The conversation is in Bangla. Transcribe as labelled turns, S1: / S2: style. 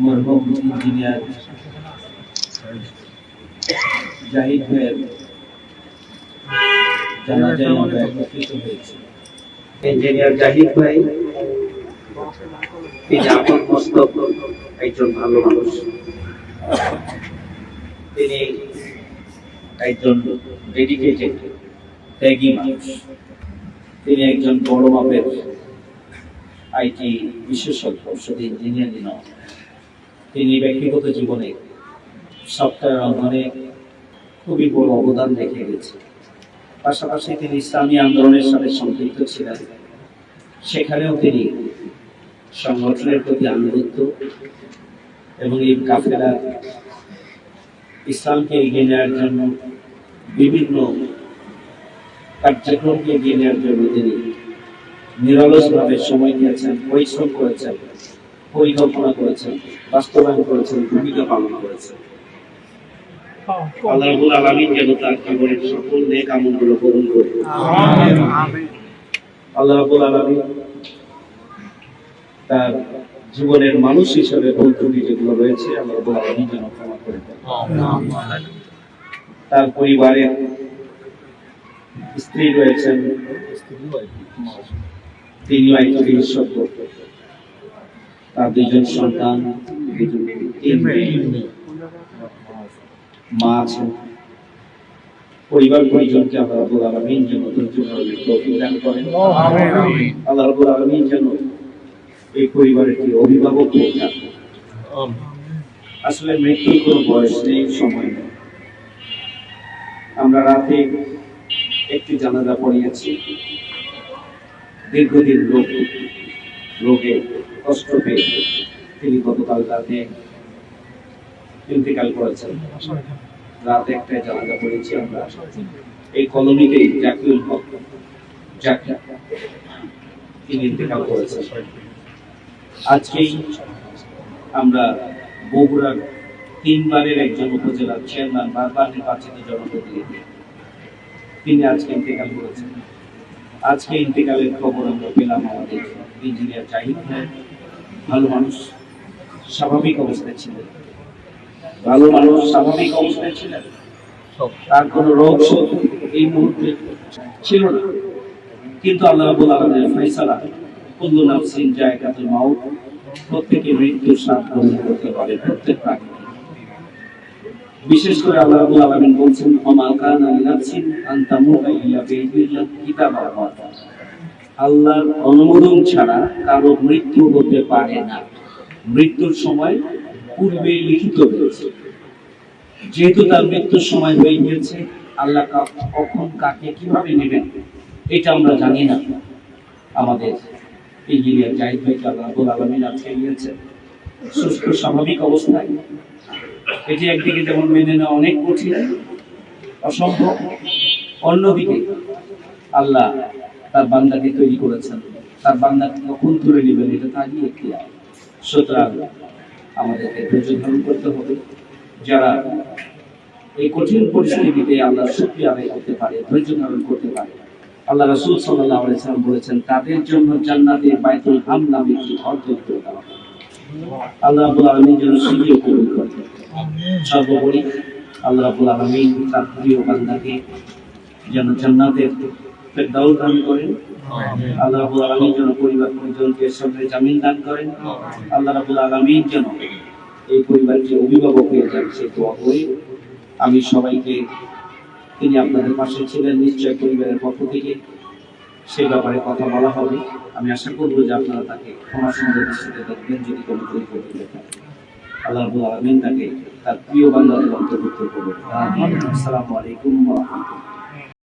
S1: মরহুম ইঞ্জিনিয়ার জাহিদ ভাইয়ের জানাজায় আমরা একত্রিত হয়েছি। ইঞ্জিনিয়ার জাহিদ ভাই তিনি আপন মস্তক একজন ভালো মানুষ। তিনি একজন ডেডিকেটেড ত্যাগী মানুষ। তিনি একজন বড় মাপের আইটি বিশেষজ্ঞ শুধু ইঞ্জিনিয়ারিং। নয় তিনি ব্যক্তিগত জীবনে সফটওয়্যার অঙ্গনে খুবই বড় অবদান রেখে গেছে। পাশাপাশি তিনি ইসলামী আন্দোলনের সাথে সম্পৃক্ত ছিলেন। সেখানেও তিনি সংগঠনের প্রতি আনুগত্য এবং এই কাফেরা ইসলামকে এগিয়ে নেওয়ার জন্য বিভিন্ন কার্যক্রমকে এগিয়ে নেওয়ার জন্য তিনি নিরলসভাবে সময় নিয়েছেন পরিশ্রম করেছেন। পরিকল্পনা করেছেন বাস্তবায়ন করেছেন ভূমিকা পালন করেছেন। আল্লাহ রাব্বুল আলামিন যেন তার জীবনের সকল নেক আমলগুলো পূরণ করে আল্লাহ আলামিন তার জীবনের মানুষ হিসেবে ভুল ত্রুটি যেগুলো রয়েছে আল্লাহ রাব্বুল আলামিন যেন ক্ষমা করে দেন। তার পরিবারের স্ত্রী রয়েছেন তিনিও একজন বিশেষজ্ঞ। তার দুইজন সন্তান মা আছেন পরিবার পরিজনকে আল্লাহ রাব্বুল আলামিন যেন তৌফিক দান করেন। আল্লাহ রাব্বুল আলামিন। যেন এই পরিবারের যে অভিভাবক হয়ে আসলে মৃত্যুর কোনো বয়স নেই সময় নেই। আমরা রাতে একটি জানাজা পড়িয়েছি। দীর্ঘদিন রোগ। রোগে, কষ্ট পেয়ে তিনি গতকাল রাতে ইন্তেকাল করেছেন। জানাজা পড়েছি আমরা। এই জাকিউল হক তিনি ইন্তেকাল করেছেন। আজকেই আমরা বগুড়ার তিনবারের একজন উপজেলার চেয়ারম্যান বারবার নির্বাচিত জনপ্রতিনিধি। তিনি আজকে ইন্তেকাল করেছেন। আজকে ইন্তেকালের খবর আমরা পেলাম আমাদের। ইঞ্জিনিয়ার জাহিদ ভালো মানুষ স্বাভাবিক অবস্থায় ছিলেন। ভালো মানুষ স্বাভাবিক অবস্থায় ছিলেন। তার কোনো রোগ শোক এই মুহূর্তে ছিল না। কিন্তু আল্লাহ রাব্বুল আলামিনের ফয়সালা কুল্লু নাফসিন জায়গাতুল মাউত প্রত্যেকে মৃত্যুর স্বাদ গ্রহণ করতে পারে প্রত্যেক প্রাণী বিশেষ করে আল্লাহ রাব্বুল আলামিন বলছেন আমা কানা লিনাফসিন আন তামুতা ইল্লা বিইذنিল্লাহ কিতাবা মাওতা আল্লাহর অনুমোদন ছাড়া কারও মৃত্যু হতে পারে না। মৃত্যুর সময় পূর্বে লিখিত রয়েছে যেহেতু তার মৃত্যুর সময় হয়ে গিয়েছে, আল্লাহ কখন কাকে কীভাবে নেবেন, এটা আমরা জানি না। আমাদের ইঞ্জিনিয়ার জাহিদ ভাইকে আল্লাহ রাব্বুল আলামিন আজকে নিয়েছেন সুস্থ, স্বাভাবিক অবস্থায়। এটি একদিকে যেমন মেনে নেওয়া অনেক কঠিন, অসম্ভব, অন্যদিকে আল্লাহ তার বান্দাকে তৈরি করেছেন। তার বান্দাকে কখন তুলে নেবেন এটা তারই একটি সুতরাং আমাদেরকে ধৈর্য ধারণ করতে হবে। যারা এই কঠিন পরিস্থিতিতে আল্লাহ শুক্রিয়া আদায় করতে পারে ধৈর্য ধারণ করতে পারে আল্লাহ রাসূল সাল্লাল্লাহু আলাইহি সাল্লাম বলেছেন তাদের জন্য জান্নাতে বাইতুল হাম নামে একটি ঘর তৈরি করে দেওয়া। আল্লাহ রাব্বুল আলামিন যেন সেটিও কবুল করেন সর্বোপরি আল্লাহ রাব্বুল আলামিন তার প্রিয় বান্দাকে যেন জান্নাতের দান করেন আল্লাহ রাব্বুল আলামিন যেন পরিবার পরিজনকে সবরে জামিন দান করেন আল্লাহ রাব্বুল আলামিন যেন এই পরিবারকে অভিভাবক হয়ে যান সে দোয়া করি। আমি সবাইকে তিনি আপনাদের পাশে ছিলেন নিশ্চয় পরিবারের পক্ষ থেকে সে ব্যাপারে কথা বলা হবে। আমি আশা করব যে আপনারা তাকে ক্ষমা সুন্দর দৃষ্টিতে দেখবেন যদি কোনো করে থাকে আল্লাহ আলামিন তাকে তার প্রিয় বান্দাদের অন্তর্ভুক্ত করবেন আসসালামু আলাইকুম রাহমাতুল্লাহ।